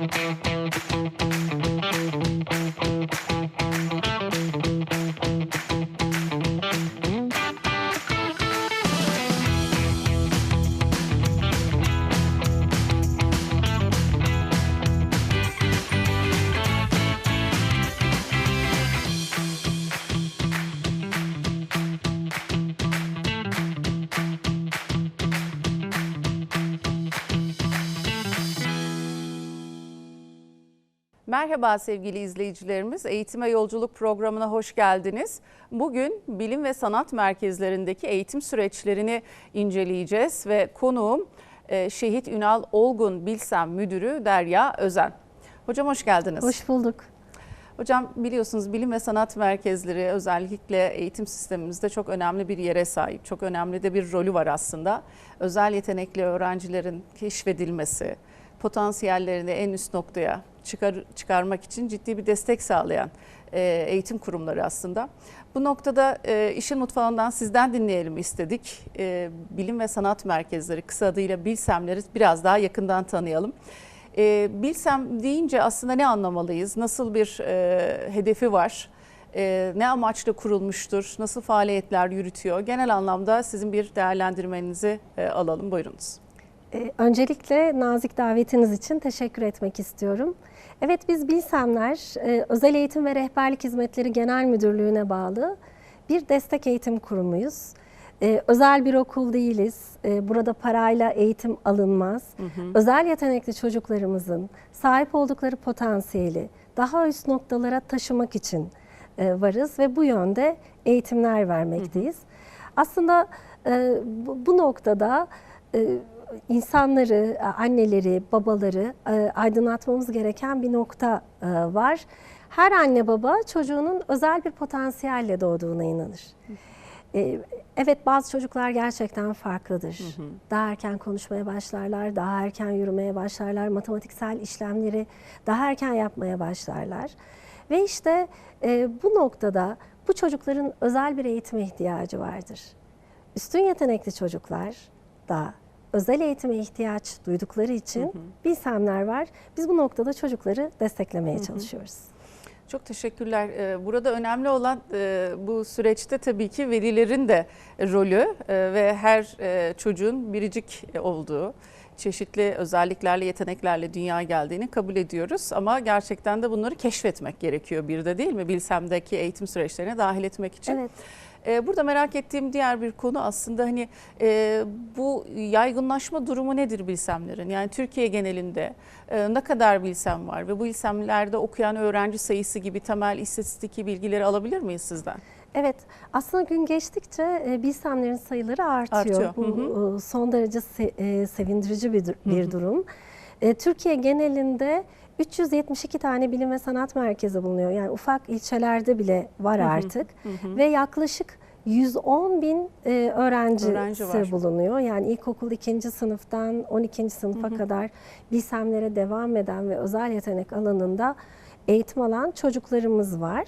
Thank you. Merhaba sevgili izleyicilerimiz. Eğitime Yolculuk programına hoş geldiniz. Bugün bilim ve sanat merkezlerindeki eğitim süreçlerini inceleyeceğiz ve konuğum e, Şehit Ünal Olgun Bilsem Müdürü Derya Özen. Hocam hoş geldiniz. Hoş bulduk. Hocam biliyorsunuz bilim ve sanat merkezleri özellikle eğitim sistemimizde çok önemli bir yere sahip. Çok önemli de bir rolü var aslında. Özel yetenekli öğrencilerin keşfedilmesi, potansiyellerini en üst noktaya çıkar, çıkarmak için ciddi bir destek sağlayan e, eğitim kurumları aslında. Bu noktada e, işin mutfağından sizden dinleyelim istedik. E, bilim ve sanat merkezleri kısa adıyla Bilsemleri biraz daha yakından tanıyalım. E, Bilsem deyince aslında ne anlamalıyız? Nasıl bir e, hedefi var? E, ne amaçla kurulmuştur? Nasıl faaliyetler yürütüyor? Genel anlamda sizin bir değerlendirmenizi e, alalım. Buyurunuz. Ee, öncelikle nazik davetiniz için teşekkür etmek istiyorum. Evet biz Bilsemler e, Özel Eğitim ve Rehberlik Hizmetleri Genel Müdürlüğü'ne bağlı bir destek eğitim kurumuyuz. Ee, özel bir okul değiliz. Ee, burada parayla eğitim alınmaz. Özel yetenekli çocuklarımızın sahip oldukları potansiyeli daha üst noktalara taşımak için e, varız ve bu yönde eğitimler vermekteyiz. Aslında e, bu, bu noktada e, insanları, anneleri, babaları e, aydınlatmamız gereken bir nokta e, var. Her anne baba çocuğunun özel bir potansiyelle doğduğuna inanır. E, Evet bazı çocuklar gerçekten farklıdır. Daha erken konuşmaya başlarlar, daha erken yürümeye başlarlar, matematiksel işlemleri daha erken yapmaya başlarlar. Ve işte e, bu noktada bu çocukların özel bir eğitime ihtiyacı vardır. Üstün yetenekli çocuklar da özel eğitime ihtiyaç duydukları için bilsemler var. Biz bu noktada çocukları desteklemeye çalışıyoruz. Çok teşekkürler. Ee, Burada önemli olan e, bu süreçte tabii ki velilerin de rolü e, ve her e, çocuğun biricik olduğu, çeşitli özelliklerle, yeteneklerle dünyaya geldiğini kabul ediyoruz. Ama gerçekten de bunları keşfetmek gerekiyor bir de değil mi? Bilsem'deki eğitim süreçlerine dahil etmek için. Evet. Ee, Burada merak ettiğim diğer bir konu aslında hani e, bu yaygınlaşma durumu nedir bilsemlerin? Yani Türkiye genelinde e, ne kadar bilsem var ve bu bilsemlerde okuyan öğrenci sayısı gibi temel istatistik bilgileri alabilir miyiz sizden? Evet, aslında gün geçtikçe e, bilsemlerin sayıları artıyor. Artıyor, Bu e, son derece se- e, sevindirici bir, bir durum. E, Türkiye genelinde 372 tane bilim ve sanat merkezi bulunuyor. Yani ufak ilçelerde bile var artık. Ve yaklaşık 110 bin e, öğrencisi Öğrenci var. bulunuyor. Yani ilkokul 2. sınıftan 12. sınıfa kadar bilsemlere devam eden ve özel yetenek alanında eğitim alan çocuklarımız var.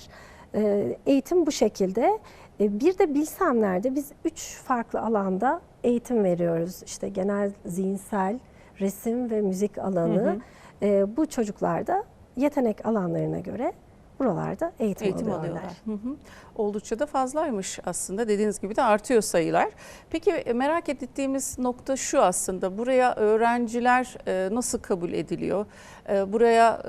E, eğitim bu şekilde. E, bir de bilsemlerde biz üç farklı alanda eğitim veriyoruz. İşte genel zihinsel, resim ve müzik alanı. E, bu çocuklarda yetenek alanlarına göre buralarda eğitim, Eğitim alıyorlar. alıyorlar. Hı hı. Oldukça da fazlaymış aslında dediğiniz gibi de artıyor sayılar. Peki e, merak ettiğimiz nokta şu aslında buraya öğrenciler e, nasıl kabul ediliyor? E, Buraya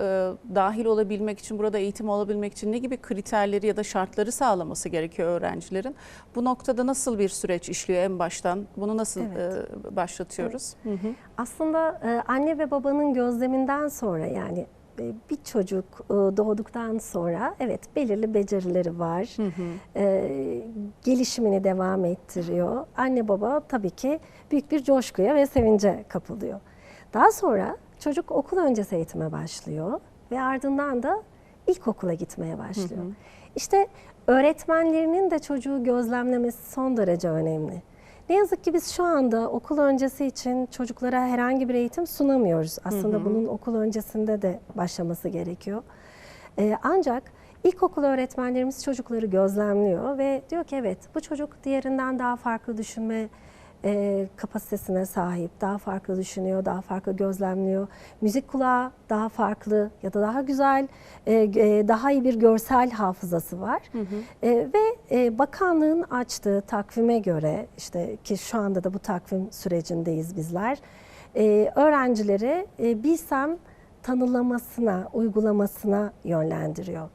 dahil olabilmek için, burada eğitim alabilmek için ne gibi kriterleri ya da şartları sağlaması gerekiyor öğrencilerin? Bu noktada nasıl bir süreç işliyor en baştan? Bunu nasıl Evet. başlatıyoruz? Hı hı. Aslında anne ve babanın gözleminden sonra yani bir çocuk e, doğduktan sonra evet belirli becerileri var. E, gelişimini devam ettiriyor. Anne baba tabii ki büyük bir coşkuya ve sevince kapılıyor. Daha sonra çocuk okul öncesi eğitime başlıyor ve ardından da ilkokula gitmeye başlıyor. İşte öğretmenlerinin de çocuğu gözlemlemesi son derece önemli. Ne yazık ki biz şu anda okul öncesi için çocuklara herhangi bir eğitim sunamıyoruz. Aslında bunun okul öncesinde de başlaması gerekiyor. Ee, ancak ilkokul öğretmenlerimiz çocukları gözlemliyor ve diyor ki evet bu çocuk diğerinden daha farklı düşünme e, kapasitesine sahip, daha farklı düşünüyor, daha farklı gözlemliyor. Müzik kulağı daha farklı ya da daha güzel, e, e, daha iyi bir görsel hafızası var. E, ve e, bakanlığın açtığı takvime göre işte ki şu anda da bu takvim sürecindeyiz bizler. E, öğrencileri e, bilsem tanılamasına, uygulamasına yönlendiriyor.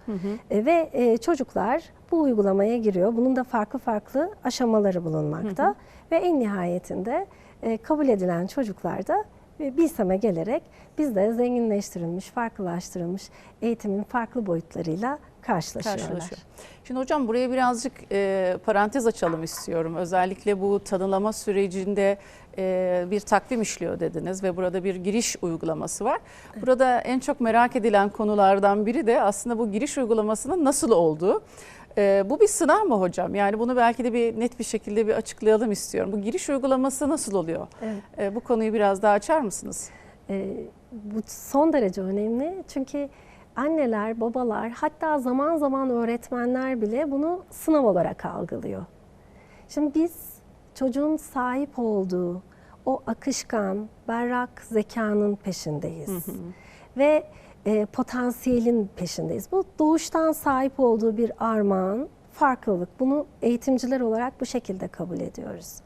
E, ve e, çocuklar bu uygulamaya giriyor. Bunun da farklı farklı aşamaları bulunmakta. Ve en nihayetinde e, kabul edilen çocuklar da e, gelerek bizde zenginleştirilmiş, farklılaştırılmış eğitimin farklı boyutlarıyla karşılaşıyorlar. karşılaşıyor. Şimdi hocam buraya birazcık e, parantez açalım istiyorum. Özellikle bu tanılama sürecinde e, bir takvim işliyor dediniz ve burada bir giriş uygulaması var. Burada en çok merak edilen konulardan biri de aslında bu giriş uygulamasının nasıl olduğu. E, bu bir sınav mı hocam? Yani bunu belki de bir net bir şekilde bir açıklayalım istiyorum. Bu giriş uygulaması nasıl oluyor? Evet. E, bu konuyu biraz daha açar mısınız? E, bu son derece önemli çünkü anneler, babalar hatta zaman zaman öğretmenler bile bunu sınav olarak algılıyor. Şimdi biz çocuğun sahip olduğu o akışkan, berrak zekanın peşindeyiz. Ve e, potansiyelin peşindeyiz. Bu doğuştan sahip olduğu bir armağan, farklılık. Bunu eğitimciler olarak bu şekilde kabul ediyoruz.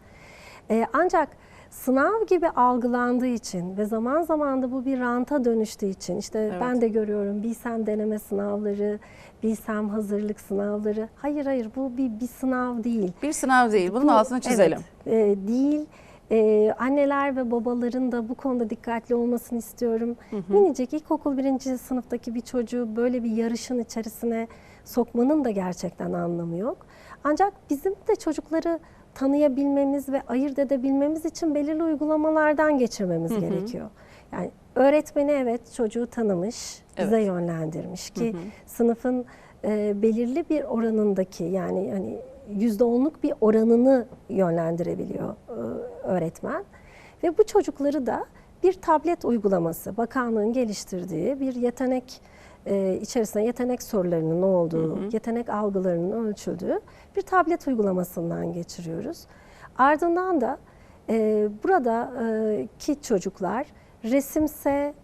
E, ancak sınav gibi algılandığı için ve zaman zaman da bu bir ranta dönüştüğü için işte Evet. ben de görüyorum bilsem deneme sınavları, bilsem hazırlık sınavları. Hayır hayır bu bir, bir sınav değil. Bir sınav değil. Bunun Bu- altını çizelim. Evet, e, değil. E, anneler ve babaların da bu konuda dikkatli olmasını istiyorum. Minicik ilkokul birinci sınıftaki bir çocuğu böyle bir yarışın içerisine sokmanın da gerçekten anlamı yok. Ancak bizim de çocukları tanıyabilmemiz ve ayırt edebilmemiz için belirli uygulamalardan geçirmemiz gerekiyor. Yani öğretmeni evet çocuğu tanımış, bize Evet. yönlendirmiş ki sınıfın e, belirli bir oranındaki yani hani yüzde onluk bir oranını yönlendirebiliyor e, öğretmen ve bu çocukları da bir tablet uygulaması bakanlığın geliştirdiği bir yetenek e, içerisinde yetenek sorularının olduğu, yetenek algılarının ölçüldüğü bir tablet uygulamasından geçiriyoruz. Ardından da e, burada e, ki çocuklar resimse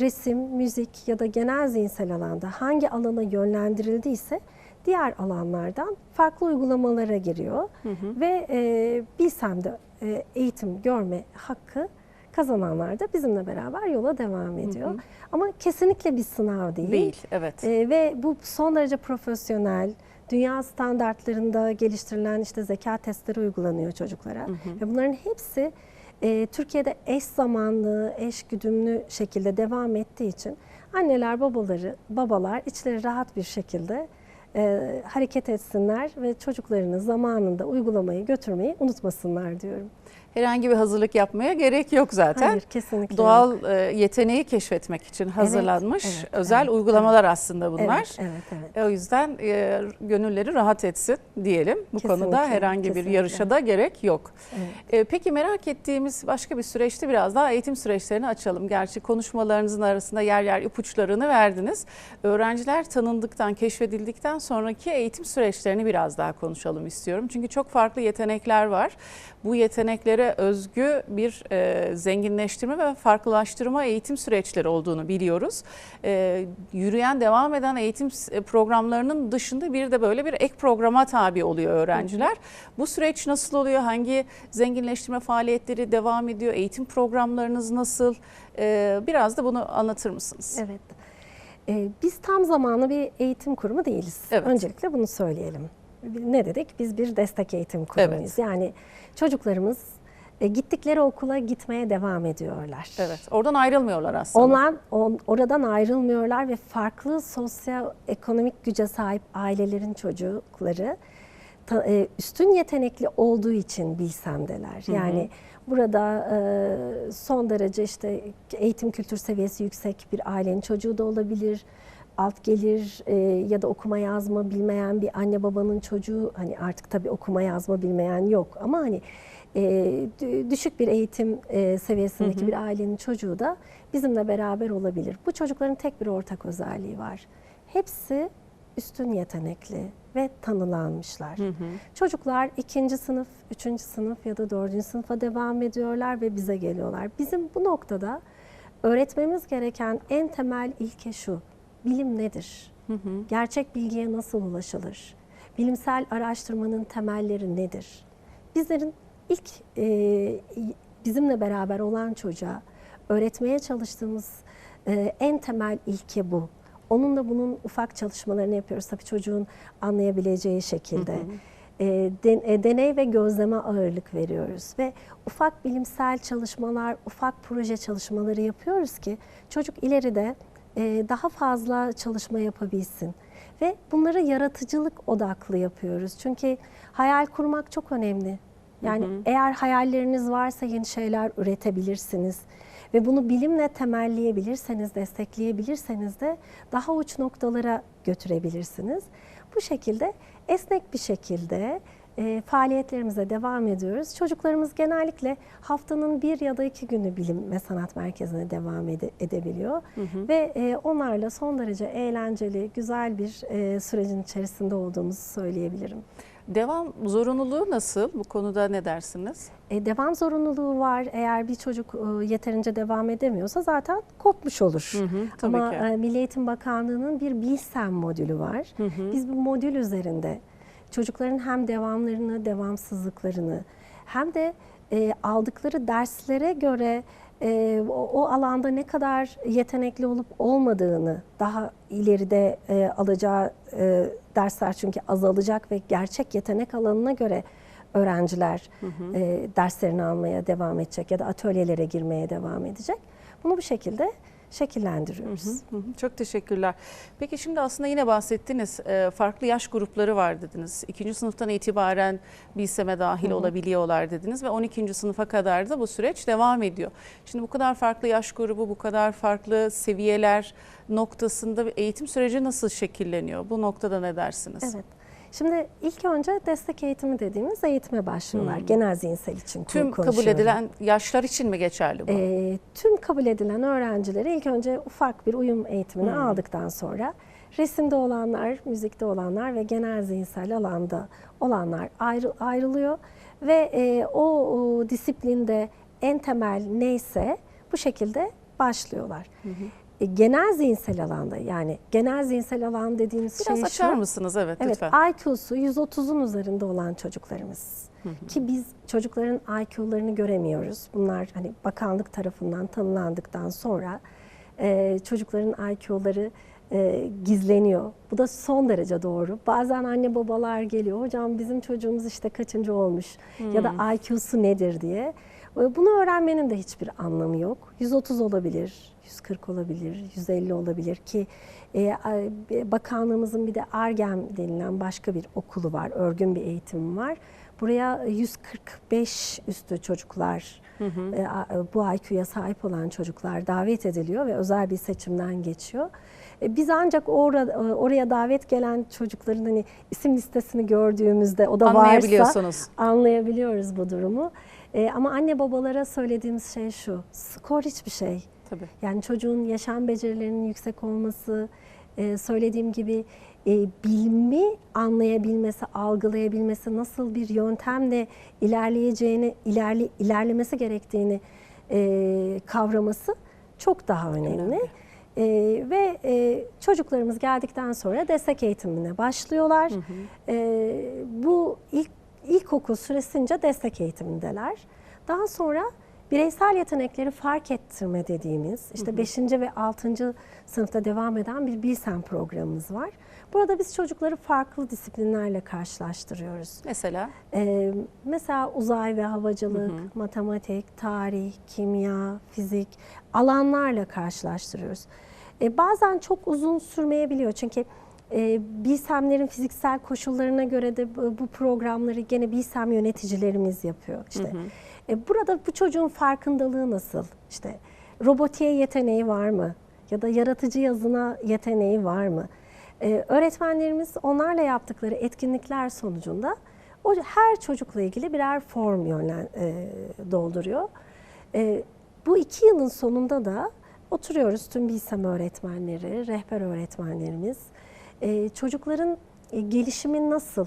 resim, müzik ya da genel zihinsel alanda hangi alana yönlendirildiyse diğer alanlardan farklı uygulamalara giriyor ve e, bilsem de e, eğitim görme hakkı kazananlar da bizimle beraber yola devam ediyor. Ama kesinlikle bir sınav değil. Değil. Evet. E, ve bu son derece profesyonel, dünya standartlarında geliştirilen işte zeka testleri uygulanıyor çocuklara. Ve bunların hepsi e, Türkiye'de eş zamanlı, eş güdümlü şekilde devam ettiği için anneler, babaları, babalar içleri rahat bir şekilde e, hareket etsinler ve çocuklarını zamanında uygulamayı götürmeyi unutmasınlar diyorum. Herhangi bir hazırlık yapmaya gerek yok zaten. Hayır, kesinlikle yok. Doğal e, yeteneği keşfetmek için hazırlanmış evet, özel evet, uygulamalar aslında bunlar. Evet, evet, evet. O yüzden e, gönülleri rahat etsin diyelim. Bu Kesinlikle, konuda herhangi bir kesinlikle. yarışa da gerek yok. Evet. E, peki merak ettiğimiz başka bir süreçte biraz daha eğitim süreçlerini açalım. Gerçi konuşmalarınızın arasında yer yer ipuçlarını verdiniz. Öğrenciler tanındıktan, keşfedildikten sonraki eğitim süreçlerini biraz daha konuşalım istiyorum. Çünkü çok farklı yetenekler var. Bu yeteneklere özgü bir e, zenginleştirme ve farklılaştırma eğitim süreçleri olduğunu biliyoruz. E, yürüyen, devam eden eğitim s- programlarının dışında bir de böyle bir ek programa tabi oluyor öğrenciler. Bu süreç nasıl oluyor? Hangi zenginleştirme faaliyetleri devam ediyor? Eğitim programlarınız nasıl? E, biraz da bunu anlatır mısınız? Evet. Ee, biz tam zamanlı bir eğitim kurumu değiliz. Evet. Öncelikle bunu söyleyelim. Ne dedik? Biz bir destek eğitim kurumuyuz. Evet. Yani çocuklarımız e, gittikleri okula gitmeye devam ediyorlar. Evet, oradan ayrılmıyorlar aslında. Onlar on- oradan ayrılmıyorlar ve farklı sosyal ekonomik güce sahip ailelerin çocukları ta- e, üstün yetenekli olduğu için bilsemdeler. Yani burada e, son derece işte eğitim kültür seviyesi yüksek bir ailenin çocuğu da olabilir. Alt gelir e, ya da okuma yazma bilmeyen bir anne babanın çocuğu hani artık tabii okuma yazma bilmeyen yok ama hani e, dü- düşük bir eğitim e, seviyesindeki bir ailenin çocuğu da bizimle beraber olabilir. Bu çocukların tek bir ortak özelliği var. Hepsi üstün yetenekli ve tanılanmışlar. Çocuklar ikinci sınıf, üçüncü sınıf ya da dördüncü sınıfa devam ediyorlar ve bize geliyorlar. Bizim bu noktada öğretmemiz gereken en temel ilke şu, bilim nedir? Gerçek bilgiye nasıl ulaşılır? Bilimsel araştırmanın temelleri nedir? Bizlerin ilk e, bizimle beraber olan çocuğa öğretmeye çalıştığımız e, en temel ilke bu. Onunla bunun ufak çalışmalarını yapıyoruz tabii çocuğun anlayabileceği şekilde. E, den- e, deney ve gözleme ağırlık veriyoruz ve ufak bilimsel çalışmalar, ufak proje çalışmaları yapıyoruz ki çocuk ileride e, daha fazla çalışma yapabilsin. Ve bunları yaratıcılık odaklı yapıyoruz. Çünkü hayal kurmak çok önemli. Yani eğer hayalleriniz varsa yeni şeyler üretebilirsiniz. Ve bunu bilimle temelleyebilirseniz, destekleyebilirseniz de daha uç noktalara götürebilirsiniz. Bu şekilde esnek bir şekilde e, faaliyetlerimize devam ediyoruz. Çocuklarımız genellikle haftanın bir ya da iki günü bilim ve sanat merkezine devam ede- edebiliyor. Ve e, onlarla son derece eğlenceli, güzel bir e, sürecin içerisinde olduğumuzu söyleyebilirim. Devam zorunluluğu nasıl? Bu konuda ne dersiniz? E, devam zorunluluğu var. Eğer bir çocuk e, yeterince devam edemiyorsa zaten kopmuş olur. tabii Ama ki. e, Milli Eğitim Bakanlığı'nın bir Bilsem modülü var. Biz bu modül üzerinde çocukların hem devamlarını, devamsızlıklarını hem de e, aldıkları derslere göre e, o, o alanda ne kadar yetenekli olup olmadığını daha ileride e, alacağı e, dersler çünkü azalacak ve gerçek yetenek alanına göre öğrenciler e, derslerini almaya devam edecek ya da atölyelere girmeye devam edecek. Bunu bu şekilde şekillendiriyoruz. Hı hı, Çok teşekkürler. Peki şimdi aslında yine bahsettiniz e, farklı yaş grupları var dediniz. İkinci sınıftan itibaren BİSEM'e dahil olabiliyorlar dediniz ve 12. sınıfa kadar da bu süreç devam ediyor. Şimdi bu kadar farklı yaş grubu, bu kadar farklı seviyeler noktasında eğitim süreci nasıl şekilleniyor? Bu noktada ne dersiniz? Evet. Şimdi ilk önce destek eğitimi dediğimiz eğitime başlıyorlar. Genel zihinsel için Tüm kabul edilen yaşlar için mi geçerli bu? Ee, tüm kabul edilen öğrencileri ilk önce ufak bir uyum eğitimini aldıktan sonra resimde olanlar, müzikte olanlar ve genel zihinsel alanda olanlar ayrı, ayrılıyor ve e, o, o disiplinde en temel neyse bu şekilde başlıyorlar. E, genel zihinsel alanda yani genel zihinsel alan dediğimiz Biraz şey açar şu. mısınız? Evet, Evet, lütfen. IQ'su 130'un üzerinde olan çocuklarımız. Ki biz çocukların IQ'larını göremiyoruz. Bunlar hani bakanlık tarafından tanımlandıktan sonra e, çocukların IQ'ları e, gizleniyor. Bu da son derece doğru. Bazen anne babalar geliyor, hocam bizim çocuğumuz işte kaçıncı olmuş ya da IQ'su nedir diye. E, Bunu öğrenmenin de hiçbir anlamı yok. 130 olabilir, 140 olabilir, 150 olabilir ki e, a- bakanlığımızın bir de ARGEM denilen başka bir okulu var, örgün bir eğitim var. Buraya 145 üstü çocuklar, e, a- bu IQ'ya sahip olan çocuklar davet ediliyor ve özel bir seçimden geçiyor. E, Biz ancak orada, oraya davet gelen çocukların hani isim listesini gördüğümüzde o da varsa anlayabiliyoruz bu durumu. E, ama anne babalara söylediğimiz şey şu, skor hiçbir şey. Tabii. Yani çocuğun yaşam becerilerinin yüksek olması, e, söylediğim gibi e, bilimi anlayabilmesi, algılayabilmesi, nasıl bir yöntemle ilerleyeceğini, ilerle, ilerlemesi gerektiğini e, kavraması çok daha önemli. Önemli. E, ve e, çocuklarımız geldikten sonra destek eğitimine başlıyorlar. E, bu ilk ilkokul süresince destek eğitimindeler. Daha sonra bireysel yetenekleri fark ettirme dediğimiz işte 5. ve 6. sınıfta devam eden bir Bilsem programımız var. Burada biz çocukları farklı disiplinlerle karşılaştırıyoruz. Mesela Ee, mesela uzay ve havacılık, matematik, tarih, kimya, fizik alanlarla karşılaştırıyoruz. Ee, bazen çok uzun sürmeyebiliyor çünkü e, bilsemlerin fiziksel koşullarına göre de bu, bu programları gene bilsem yöneticilerimiz yapıyor. İşte e, burada bu çocuğun farkındalığı nasıl? İşte robotiğe yeteneği var mı? Ya da yaratıcı yazına yeteneği var mı? Ee, öğretmenlerimiz onlarla yaptıkları etkinlikler sonucunda o her çocukla ilgili birer form yönlen, e, dolduruyor. E, bu iki yılın sonunda da oturuyoruz tüm bilsem öğretmenleri, rehber öğretmenlerimiz. E, çocukların e, gelişimin nasıl,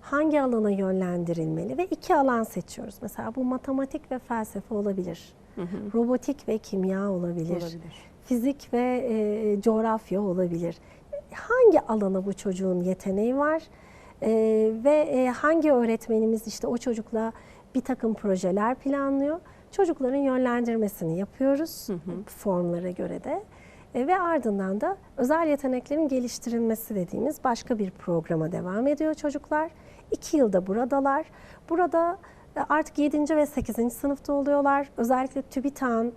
hangi alana yönlendirilmeli ve iki alan seçiyoruz. Mesela bu matematik ve felsefe olabilir. Robotik ve kimya olabilir. Olabilir. Fizik ve e, coğrafya olabilir. Hangi alana bu çocuğun yeteneği var E, ve e, hangi öğretmenimiz işte o çocukla bir takım projeler planlıyor. Çocukların yönlendirmesini yapıyoruz formlara göre de. E, ve ardından da özel yeteneklerin geliştirilmesi dediğimiz başka bir programa devam ediyor çocuklar. İki yılda buradalar. Burada e, artık 7. ve 8. sınıfta oluyorlar. Özellikle TÜBİTAK'ın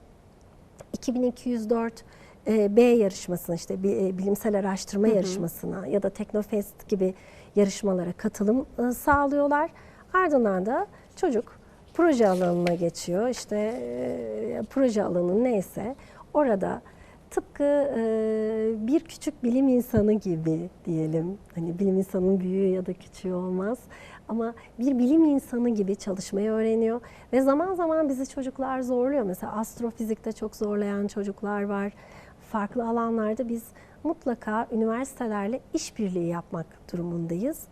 2204 e, B yarışmasına işte bir e, bilimsel araştırma yarışmasına ya da Teknofest gibi yarışmalara katılım e, sağlıyorlar. Ardından da çocuk proje alanına geçiyor. İşte e, proje alanı neyse orada tıpkı e, bir küçük bilim insanı gibi diyelim. Hani bilim insanının büyüğü ya da küçüğü olmaz. Ama bir bilim insanı gibi çalışmayı öğreniyor ve zaman zaman bizi çocuklar zorluyor. Mesela astrofizikte çok zorlayan çocuklar var. Farklı alanlarda biz mutlaka üniversitelerle işbirliği yapmak durumundayız.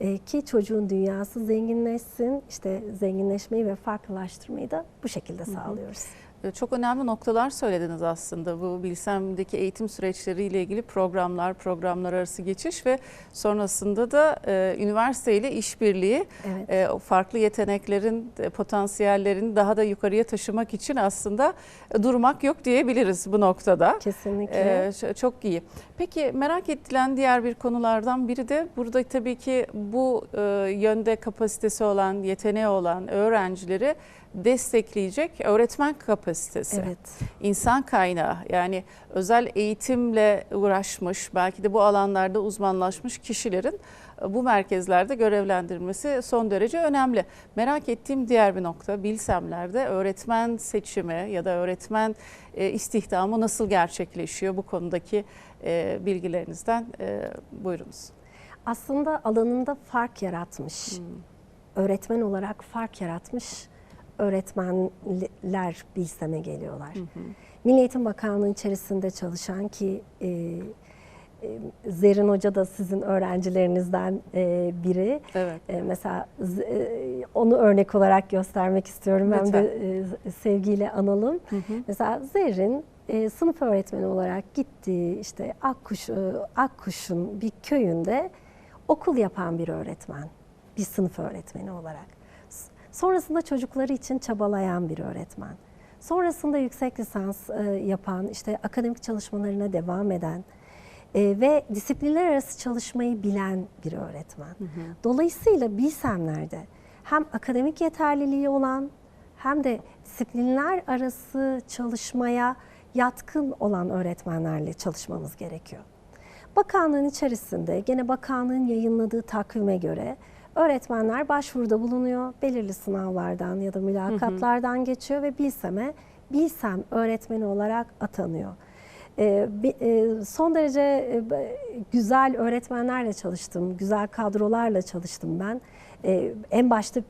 Ee, ki çocuğun dünyası zenginleşsin. İşte zenginleşmeyi ve farklılaştırmayı da bu şekilde sağlıyoruz. E, Çok önemli noktalar söylediniz aslında bu Bilsem'deki eğitim süreçleriyle ilgili programlar, programlar arası geçiş ve sonrasında da e, üniversite ile işbirliği Evet. e, farklı yeteneklerin, e, potansiyellerin daha da yukarıya taşımak için aslında e, durmak yok diyebiliriz bu noktada. Kesinlikle. Ee, ş- çok iyi. Peki merak edilen diğer bir konulardan biri de burada tabii ki bu e, yönde kapasitesi olan, yeteneği olan öğrencileri destekleyecek öğretmen kapasitesi. evet. İnsan kaynağı yani özel eğitimle uğraşmış, belki de bu alanlarda uzmanlaşmış kişilerin e, bu merkezlerde görevlendirilmesi son derece önemli. Merak ettiğim diğer bir nokta Bilsemler'de öğretmen seçimi ya da öğretmen e, istihdamı nasıl gerçekleşiyor bu konudaki e, bilgilerinizden buyurunuz. Aslında alanında fark yaratmış. Öğretmen olarak fark yaratmış öğretmenler Bilsem'e geliyorlar. Milli Eğitim Bakanlığı içerisinde çalışan ki e, e, Zerrin Hoca da sizin öğrencilerinizden e, biri. Evet. E, mesela e, onu örnek olarak göstermek istiyorum. Hem de e, sevgiyle analım. Mesela Zerrin e, sınıf öğretmeni olarak gitti işte Akkuş, e, Akkuş'un bir köyünde okul yapan bir öğretmen. Bir sınıf öğretmeni olarak. Sonrasında çocukları için çabalayan bir öğretmen. Sonrasında yüksek lisans e, yapan, işte akademik çalışmalarına devam eden e, ve disiplinler arası çalışmayı bilen bir öğretmen. Dolayısıyla Bilsemler'de hem akademik yeterliliği olan hem de disiplinler arası çalışmaya yatkın olan öğretmenlerle çalışmamız gerekiyor. Bakanlığın içerisinde gene bakanlığın yayınladığı takvime göre öğretmenler başvuruda bulunuyor. Belirli sınavlardan ya da mülakatlardan geçiyor ve Bilsem'e Bilsem öğretmeni olarak atanıyor. Ee, e, son derece e, güzel öğretmenlerle çalıştım, güzel kadrolarla çalıştım ben. Ee, en başta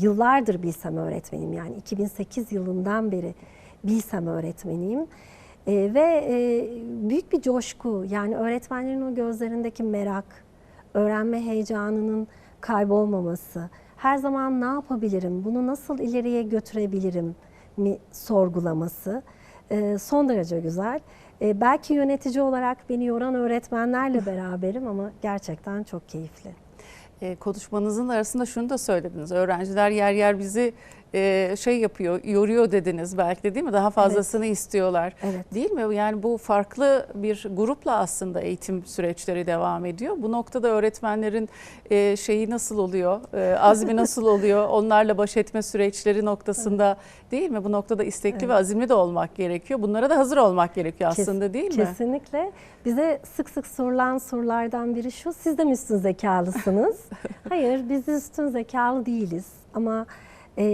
yıllardır Bilsem öğretmeniyim yani 2008 yılından beri Bilsem öğretmeniyim. Ee, ve e, büyük bir coşku yani öğretmenlerin o gözlerindeki merak, öğrenme heyecanının kaybolmaması, her zaman ne yapabilirim, bunu nasıl ileriye götürebilirim mi sorgulaması e, son derece güzel. E, belki yönetici olarak beni yoran öğretmenlerle beraberim ama gerçekten çok keyifli. E, konuşmanızın arasında şunu da söylediniz. Öğrenciler yer yer bizi e, şey yapıyor, yoruyor dediniz belki de değil mi? Daha fazlasını istiyorlar. Evet. Değil mi? Yani bu farklı bir grupla aslında eğitim süreçleri devam ediyor. Bu noktada öğretmenlerin e, şeyi nasıl oluyor? E, azmi nasıl oluyor? Onlarla baş etme süreçleri noktasında değil mi? Bu noktada istekli ve azimli de olmak gerekiyor. Bunlara da hazır olmak gerekiyor Kes- aslında değil mi? Kesinlikle. Bize sık sık sorulan sorulardan biri şu, siz de mi üstün zekalısınız? Hayır, biz üstün zekalı değiliz. Ama e,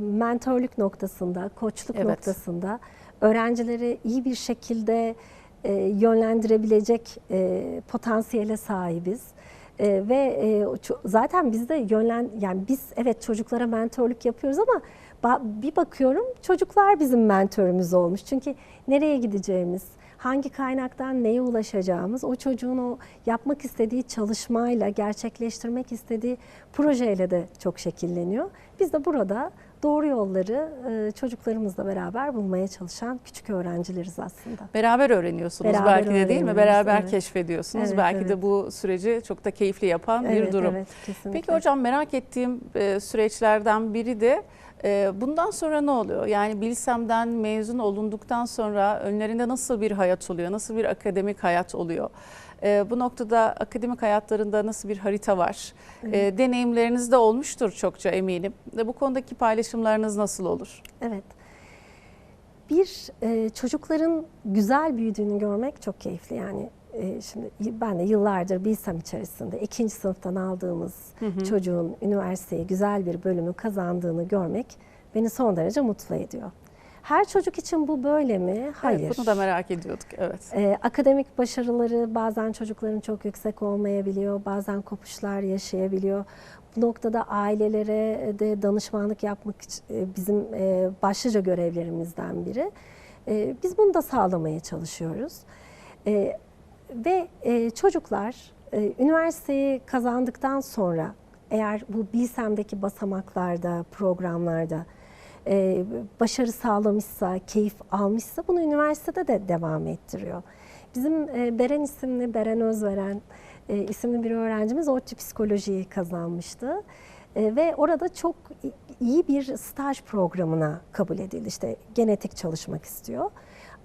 mentorluk noktasında, koçluk Evet. noktasında öğrencileri iyi bir şekilde e, yönlendirebilecek e, potansiyele sahibiz. E, ve e, zaten biz de yönlen yani biz evet çocuklara mentorluk yapıyoruz ama bir bakıyorum çocuklar bizim mentorumuz olmuş. Çünkü nereye gideceğimiz, hangi kaynaktan neye ulaşacağımız, o çocuğun o yapmak istediği çalışmayla, gerçekleştirmek istediği projeyle de çok şekilleniyor. Biz de burada doğru yolları e, çocuklarımızla beraber bulmaya çalışan küçük öğrencileriz aslında. Beraber öğreniyorsunuz Beraber belki de değil mi? Beraber evet. keşfediyorsunuz. Evet, belki de evet. bu süreci çok da keyifli yapan bir evet, durum. evet, kesinlikle. Peki hocam merak ettiğim e, süreçlerden biri de bundan sonra ne oluyor? Yani Bilsem'den mezun olunduktan sonra önlerinde nasıl bir hayat oluyor? Nasıl bir akademik hayat oluyor? E, bu noktada akademik hayatlarında nasıl bir harita var? E, deneyimleriniz de olmuştur çokça eminim. Bu konudaki paylaşımlarınız nasıl olur? Evet. Bir e, çocukların güzel büyüdüğünü görmek çok keyifli. Yani e, şimdi ben de yıllardır Bilsem içerisinde ikinci sınıftan aldığımız çocuğun üniversiteye güzel bir bölümü kazandığını görmek beni son derece mutlu ediyor. Her çocuk için bu böyle mi? Hayır. Evet, bunu da merak ediyorduk. Evet. Ee, akademik başarıları bazen çocukların çok yüksek olmayabiliyor, bazen kopuşlar yaşayabiliyor. Bu noktada ailelere de danışmanlık yapmak e, bizim e, başlıca görevlerimizden biri. E, Biz bunu da sağlamaya çalışıyoruz. Ve e, çocuklar e, üniversiteyi kazandıktan sonra eğer bu Bilsem'deki basamaklarda, programlarda e, başarı sağlamışsa, keyif almışsa bunu üniversitede de devam ettiriyor. Bizim e, Beren isimli, Beren Özveren e, isimli bir öğrencimiz ODTÜ psikolojiyi kazanmıştı. E, ve orada çok iyi bir staj programına kabul edildi. İşte genetik çalışmak istiyor.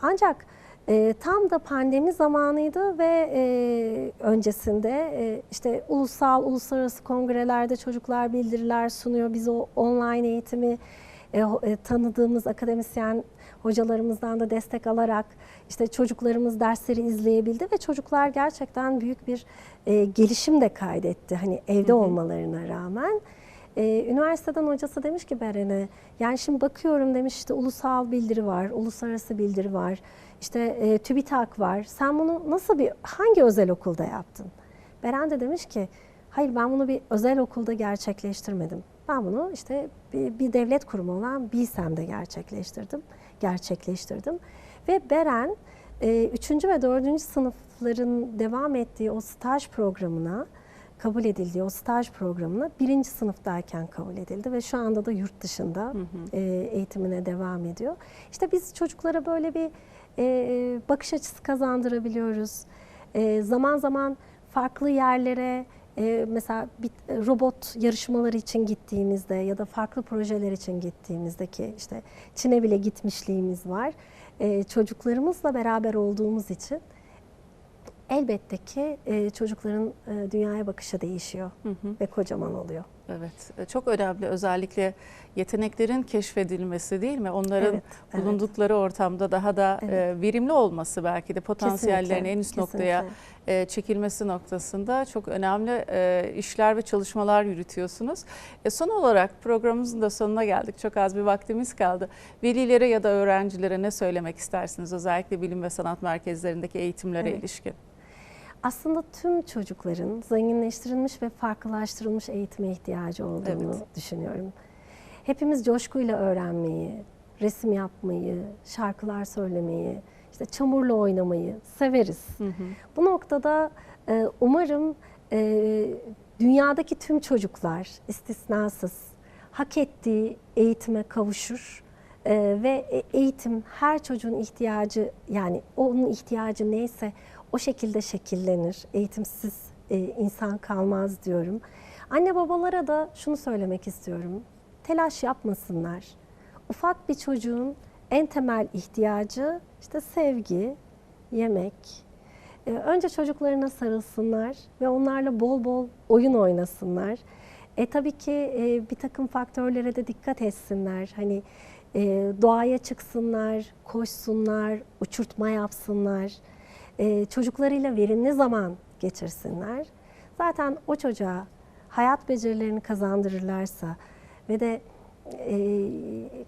Ancak e, tam da pandemi zamanıydı ve e, öncesinde e, işte ulusal, uluslararası kongrelerde çocuklar bildiriler sunuyor. Biz o online eğitimi e, e, tanıdığımız akademisyen hocalarımızdan da destek alarak işte çocuklarımız dersleri izleyebildi ve çocuklar gerçekten büyük bir e, gelişim de kaydetti. Hani evde olmalarına rağmen. Ee, üniversiteden hocası demiş ki Beren'e, yani şimdi bakıyorum demiş işte ulusal bildiri var, uluslararası bildiri var, işte e, TÜBİTAK var. Sen bunu nasıl bir, hangi özel okulda yaptın? Beren de demiş ki, hayır ben bunu bir özel okulda gerçekleştirmedim. Ben bunu işte bir, bir devlet kurumu olan Bilsem'de gerçekleştirdim, gerçekleştirdim. Ve Beren, 3. ve 4. sınıfların devam ettiği o staj programına, kabul edildiği o staj programına birinci sınıftayken kabul edildi ve şu anda da yurt dışında e, eğitimine devam ediyor. İşte biz çocuklara böyle bir e, bakış açısı kazandırabiliyoruz. E, zaman zaman farklı yerlere e, mesela bir robot yarışmaları için gittiğimizde ya da farklı projeler için gittiğimizde ki işte Çin'e bile gitmişliğimiz var. E, çocuklarımızla beraber olduğumuz için elbette ki e, çocukların e, dünyaya bakışı değişiyor ve kocaman oluyor. Evet, e, çok önemli özellikle yeteneklerin keşfedilmesi değil mi? Onların Evet, evet. bulundukları ortamda daha da e, verimli olması belki de potansiyellerin Kesinlikle, en üst noktaya kesinlikle. e, çekilmesi noktasında çok önemli işler ve çalışmalar yürütüyorsunuz. Son olarak programımızın da sonuna geldik. Çok az bir vaktimiz kaldı. Velilere ya da öğrencilere ne söylemek istersiniz? Özellikle bilim ve sanat merkezlerindeki eğitimlere Evet. ilişkin. Aslında tüm çocukların zenginleştirilmiş ve farklılaştırılmış eğitime ihtiyacı olduğunu Evet. düşünüyorum. Hepimiz coşkuyla öğrenmeyi, resim yapmayı, şarkılar söylemeyi, işte çamurla oynamayı severiz. Bu noktada e, umarım e, dünyadaki tüm çocuklar istisnasız hak ettiği eğitime kavuşur e, ve e- eğitim her çocuğun ihtiyacı yani onun ihtiyacı neyse o şekilde şekillenir. Eğitimsiz e, insan kalmaz diyorum. Anne babalara da şunu söylemek istiyorum. Telaş yapmasınlar. Ufak bir çocuğun en temel ihtiyacı işte sevgi, yemek, ee, Önce çocuklarına sarılsınlar ve onlarla bol bol oyun oynasınlar. E tabii ki e, bir takım faktörlere de dikkat etsinler. Hani e, doğaya çıksınlar, koşsunlar, uçurtma yapsınlar. E, çocuklarıyla verimli zaman geçirsinler. Zaten o çocuğa hayat becerilerini kazandırırlarsa ve de e,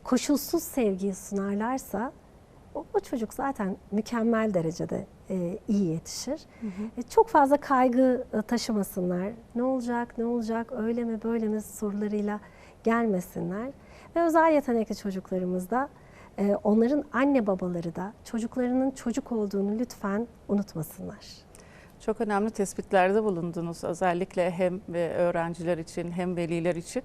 koşulsuz sevgiyi sunarlarsa o, o çocuk zaten mükemmel derecede e, iyi yetişir. E, çok fazla kaygı e, taşımasınlar. Ne olacak, ne olacak, öyle mi, böyle mi sorularıyla gelmesinler. Ve özel yetenekli çocuklarımız da e, onların anne babaları da çocuklarının çocuk olduğunu lütfen unutmasınlar. Çok önemli tespitlerde bulundunuz. Özellikle hem e, öğrenciler için hem veliler için.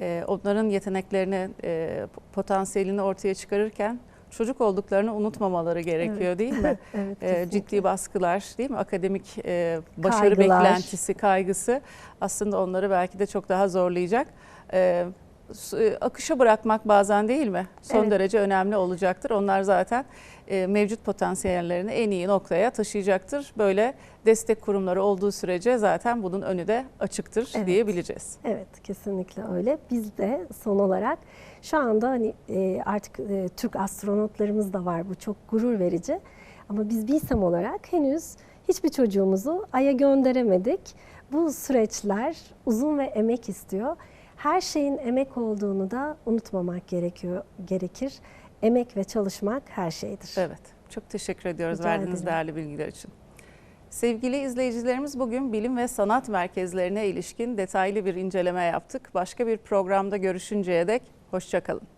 E, Onların yeteneklerini, e, potansiyelini ortaya çıkarırken çocuk olduklarını unutmamaları gerekiyor değil mi? Evet, E, kesinlikle. ciddi baskılar değil mi? Akademik e, başarı Kaygılar. beklentisi, kaygısı aslında onları belki de çok daha zorlayacak. E, akışa bırakmak bazen değil mi? Son Evet. derece önemli olacaktır. Onlar zaten e, mevcut potansiyellerini en iyi noktaya taşıyacaktır. Böyle destek kurumları olduğu sürece zaten bunun önü de açıktır Evet. diyebileceğiz. Evet kesinlikle öyle. Biz de son olarak şu anda hani e, artık e, Türk astronotlarımız da var. Bu çok gurur verici. Ama biz BİSAM olarak henüz hiçbir çocuğumuzu Ay'a gönderemedik. Bu süreçler uzun ve emek istiyor. Her şeyin emek olduğunu da unutmamak gerekiyor gerekir. Emek ve çalışmak her şeydir. Evet. Çok teşekkür ediyoruz Rica verdiğiniz ederim. değerli bilgiler için. Sevgili izleyicilerimiz bugün bilim ve sanat merkezlerine ilişkin detaylı bir inceleme yaptık. Başka bir programda görüşünceye dek hoşçakalın.